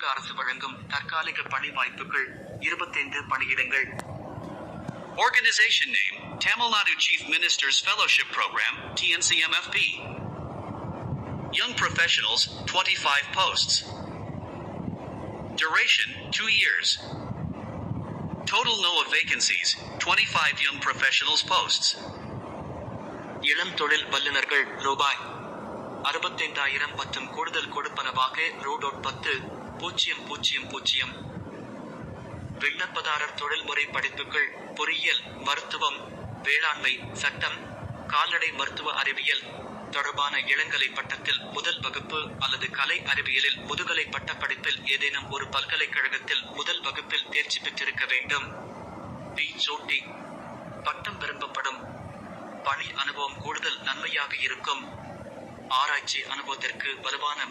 தமிழக அரசு வழங்கும் தற்காலிக பணி வாய்ப்புகள் இருபத்தைந்து பணியிடங்கள் Organization name Tamil Nadu Chief Minister's Fellowship Program, TNCMFP. Young Professionals, 25 posts. Duration, 2 years. Total NOAA vacancies, 25 young professionals posts. இளம் தொழில் வல்லுநர்கள் ரூபாய் அறுபத்தைந்தாயிரம் மற்றும் கூடுதல் கொடுப்பனவாக ரூடோட் பத்து பூஜ்ஜியம் பூஜ்ஜியம் பூஜ்ஜியம் விண்ணப்பதாரர் தொழில்முறை படிப்புகள் பொறியியல் மருத்துவம் வேளாண்மை சட்டம் கால்நடை மருத்துவ அறிவியல் தொடர்பான இளங்கலை பட்டத்தில் முதல் வகுப்பு அல்லது கலை அறிவியலில் முதுகலை பட்ட படிப்பில் ஏதேனும் ஒரு பல்கலைக்கழகத்தில் முதல் வகுப்பில் தேர்ச்சி பெற்றிருக்க வேண்டும். பி சோட்டி. பட்டம் விரும்பப்படும். பணி அனுபவம் கூடுதல் நன்மையாக இருக்கும். ஆராய்ச்சி அனுபவத்திற்கு வலுவான